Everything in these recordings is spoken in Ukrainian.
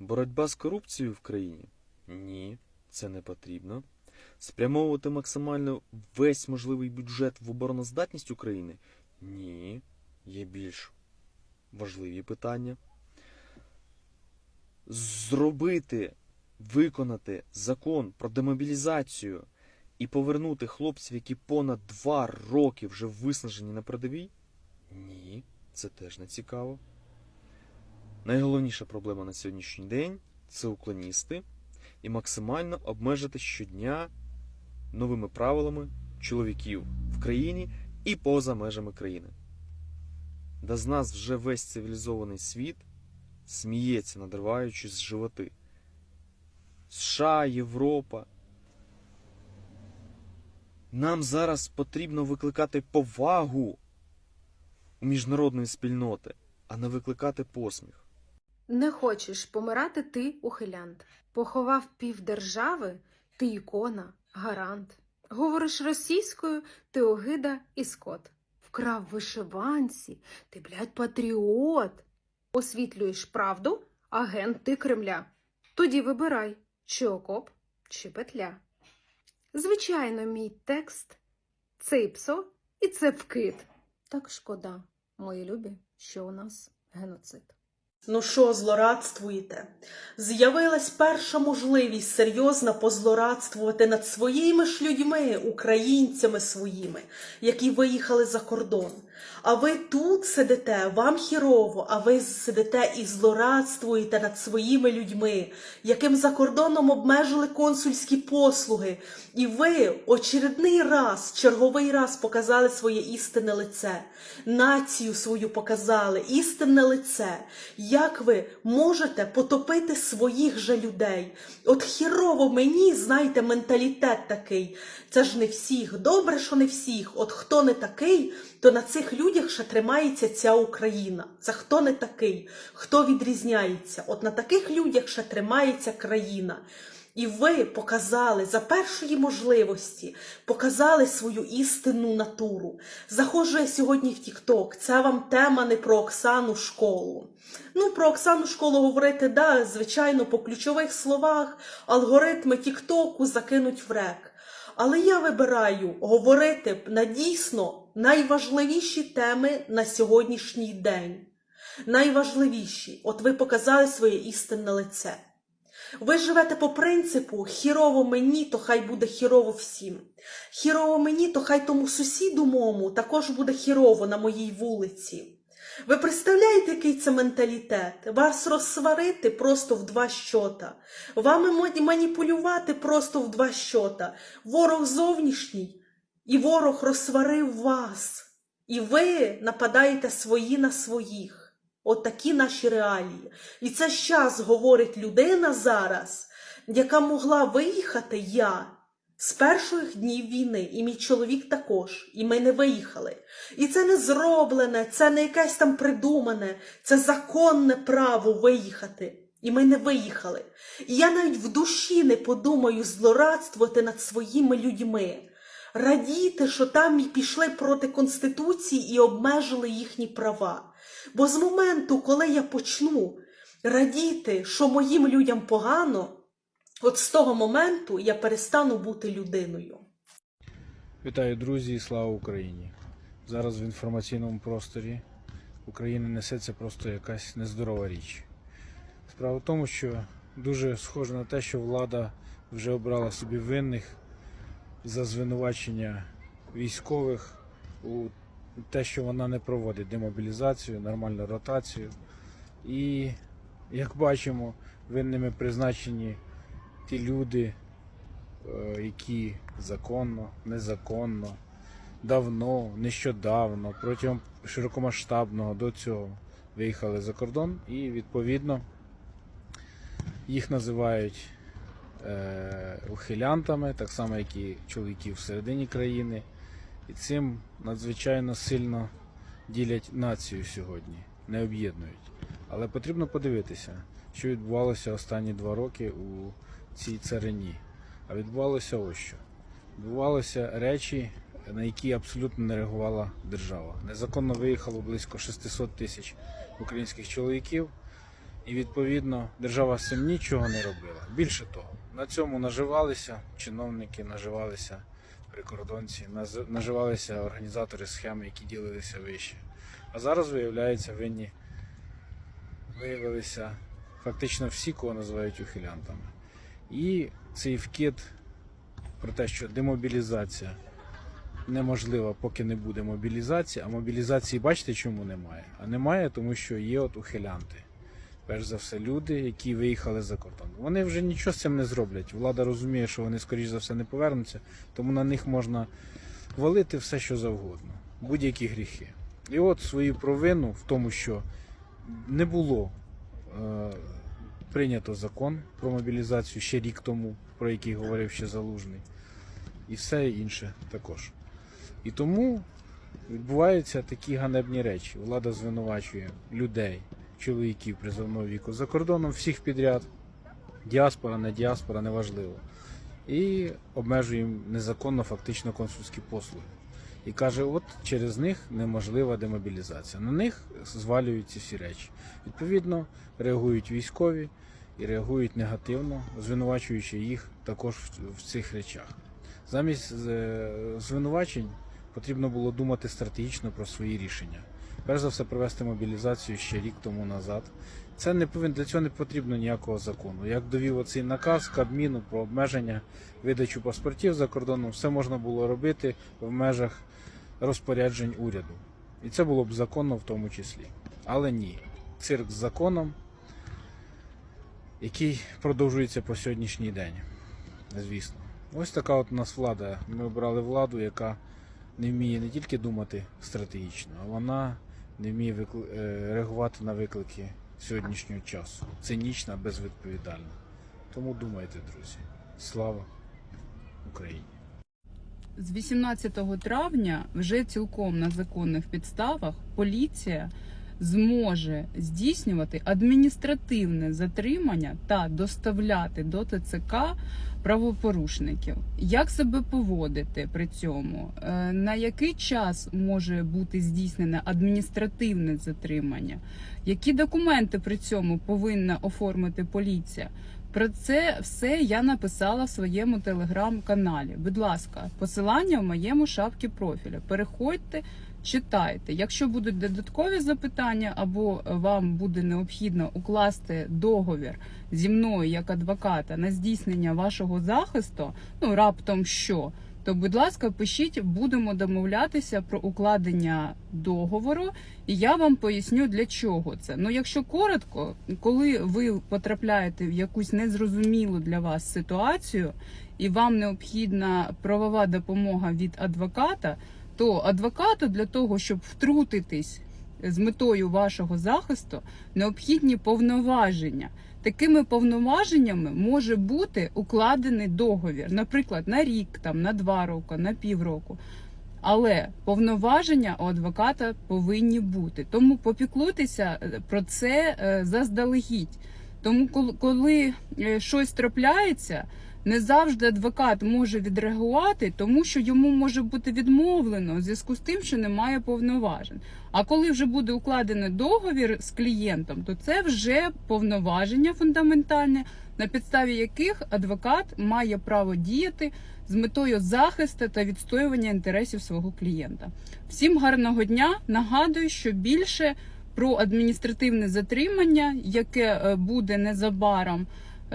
Боротьба з корупцією в країні? Ні, це не потрібно. Спрямовувати максимально весь можливий бюджет в обороноздатність України? Ні, є більш важливі питання. Зробити, виконати закон про демобілізацію і повернути хлопців, які понад два роки вже виснажені на передовій? Ні, це теж не цікаво. Найголовніша проблема на сьогоднішній день це уклоністи і максимально обмежити щодня новими правилами чоловіків в країні і поза межами країни. Да з нас вже весь цивілізований світ сміється, надриваючись з животи. США, Європа. Нам зараз потрібно викликати повагу у міжнародної спільноти, а не викликати посміх. Не хочеш помирати ти, ухилянт. Поховав півдержави, ти ікона, гарант. Говориш російською, ти огида і скот. Вкрав вишиванці, ти, блядь, патріот. Освітлюєш правду, агент ти Кремля. Тоді вибирай, чи окоп, чи петля. Звичайно, мій текст це псо, і це вкид. Так шкода, мої любі, що у нас геноцид. Ну що, злорадствуєте? З'явилась перша можливість серйозно позлорадствувати над своїми ж людьми, українцями своїми, які виїхали за кордон. А ви тут сидите, вам хірово, а ви сидите і злорадствуєте над своїми людьми, яким за кордоном обмежили консульські послуги. І ви очередний раз, черговий раз показали своє істинне лице, націю свою показали, істинне лице. Як ви можете потопити своїх же людей? От хірово мені, знаєте, менталітет такий. Це ж не всіх. Добре, що не всіх. От хто не такий, то на цих людях ще тримається ця Україна. Це хто не такий, хто відрізняється. От на таких людях ще тримається країна. І ви показали за першої можливості, показали свою істинну натуру. Заходжу я сьогодні в Тікток. Це вам тема не про Оксану школу. Ну, про Оксану школу говорити, да, звичайно, по ключових словах алгоритми Тіктоку закинуть в рек. Але я вибираю говорити на дійсно найважливіші теми на сьогоднішній день. Найважливіші, от ви показали своє істинне лице. Ви живете по принципу хірово мені, то хай буде хірово всім. Хірово мені, то хай тому сусіду мому також буде хірово на моїй вулиці. Ви представляєте, який це менталітет? Вас розсварити просто в два щота, вами маніпулювати просто в два щота. Ворог зовнішній, і ворог розсварив вас. І ви нападаєте свої на своїх. От наші реалії. І це щас говорить людина зараз, яка могла виїхати я з перших днів війни, і мій чоловік також, і ми не виїхали. І це не зроблене, це не якесь там придумане, це законне право виїхати. І ми не виїхали. І я навіть в душі не подумаю злорадствувати над своїми людьми. Радіти, що там і пішли проти Конституції і обмежили їхні права. Бо з моменту, коли я почну радіти, що моїм людям погано, от з того моменту я перестану бути людиною. Вітаю, друзі, і слава Україні! Зараз в інформаційному просторі України несеться просто якась нездорова річ. Справа в тому, що дуже схоже на те, що влада вже обрала собі винних за звинувачення військових у те, що вона не проводить демобілізацію, нормальну ротацію. І, як бачимо, винними призначені ті люди, е, які законно, незаконно, давно, нещодавно, протягом широкомасштабного до цього виїхали за кордон і відповідно їх називають е, ухилянтами, так само як і чоловіків всередині країни. І цим надзвичайно сильно ділять націю сьогодні, не об'єднують. Але потрібно подивитися, що відбувалося останні два роки у цій царині. А відбувалося ось що. Відбувалися речі, на які абсолютно не реагувала держава. Незаконно виїхало близько 600 тисяч українських чоловіків, І відповідно держава з цим нічого не робила. Більше того, на цьому наживалися чиновники, наживалися прикордонці, наживалися організатори схеми, які ділилися вище. А зараз, виявляється, винні виявилися фактично всі, кого називають ухилянтами. І цей вкид про те, що демобілізація неможлива, поки не буде мобілізації. А мобілізації, бачите, чому немає? А немає, тому що є от ухилянти. Перш за все, люди, які виїхали за кордон. Вони вже нічого з цим не зроблять. Влада розуміє, що вони, скоріш за все, не повернуться, тому на них можна валити все, що завгодно, будь-які гріхи. І от свою провину в тому, що не було е, прийнято закон про мобілізацію ще рік тому, про який говорив ще Залужний, і все інше також. І тому відбуваються такі ганебні речі. Влада звинувачує людей, чоловіків призовного віку за кордоном, всіх підряд. Діаспора, не діаспора, неважливо. І обмежує їм незаконно фактично консульські послуги. І каже, от через них неможлива демобілізація. На них звалюються всі речі. Відповідно, реагують військові і реагують негативно, звинувачуючи їх також в- в цих речах. Замість е, звинувачень потрібно було думати стратегічно про свої рішення. Перш за все, провести мобілізацію ще рік тому назад. Це не повин, для цього не потрібно ніякого закону. Як довів оцей наказ Кабміну про обмеження видачу паспортів за кордоном, все можна було робити в межах розпоряджень уряду. І це було б законно в тому числі. Але ні. Цирк з законом, який продовжується по сьогоднішній день. Звісно. Ось така от у нас влада. Ми обрали владу, яка не вміє не тільки думати стратегічно, а вона не вміє викли- е, реагувати на виклики сьогоднішнього часу. Цинічна, безвідповідальна. Тому думайте, друзі. Слава Україні! З 18 травня вже цілком на законних підставах поліція зможе здійснювати адміністративне затримання та доставляти до ТЦК правопорушників. Як себе поводити при цьому? Е, На який час може бути здійснене адміністративне затримання? Які документи при цьому повинна оформити поліція? Про це все я написала в своєму телеграм-каналі. Будь ласка, посилання в моєму шапці профіля. Переходьте, читайте. Якщо будуть додаткові запитання, або вам буде необхідно укласти договір зі мною як адвоката на здійснення вашого захисту, ну раптом що. То, будь ласка, пишіть, будемо домовлятися про укладення договору, і я вам поясню для чого це. Ну, якщо коротко, коли ви потрапляєте в якусь незрозумілу для вас ситуацію, і вам необхідна правова допомога від адвоката, то адвокату для того, щоб втрутитись з метою вашого захисту, необхідні повноваження. Такими повноваженнями може бути укладений договір, наприклад, на рік, там, на два роки, на півроку. Але повноваження у адвоката повинні бути. Тому попіклуйтеся е, про це е, заздалегідь. Тому, коли- е, щось трапляється, не завжди адвокат може відреагувати, тому що йому може бути відмовлено в зв'язку з тим, що немає повноважень. А коли вже буде укладений договір з клієнтом, то це вже повноваження фундаментальне, на підставі яких адвокат має право діяти з метою захисту та відстоювання інтересів свого клієнта. Всім гарного дня! Нагадую, що більше про адміністративне затримання, яке е, буде незабаром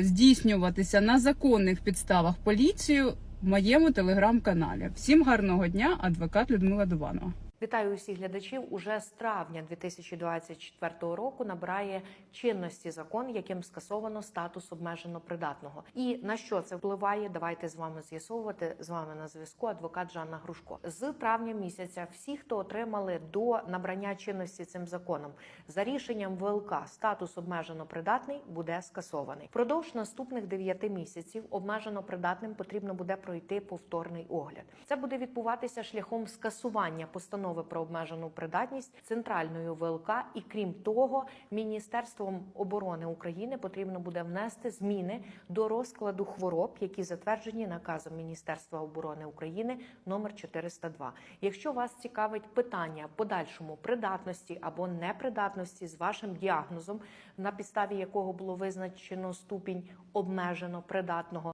здійснюватися на законних підставах поліцію в моєму телеграм-каналі. Всім гарного дня, адвокат Людмила Дуванова. Вітаю усіх глядачів. Уже з травня 2024 року набирає чинності закон, яким скасовано статус обмежено придатного. І на що це впливає? Давайте з вами з'ясовувати. З вами на зв'язку адвокат Жанна Грушко. З травня місяця всі, хто отримали до набрання чинності цим законом за рішенням ВЛК статус обмежено придатний буде скасований. Продовж наступних 9 місяців обмежено придатним потрібно буде пройти повторний огляд. Це буде відбуватися шляхом скасування постанови постанови про обмежену придатність центральною ВЛК, і крім того, Міністерством оборони України потрібно буде внести зміни до розкладу хвороб, які затверджені наказом Міністерства оборони України номер 402. Якщо вас цікавить питання подальшому придатності або непридатності з вашим діагнозом, на підставі якого було визначено ступінь обмежено придатного.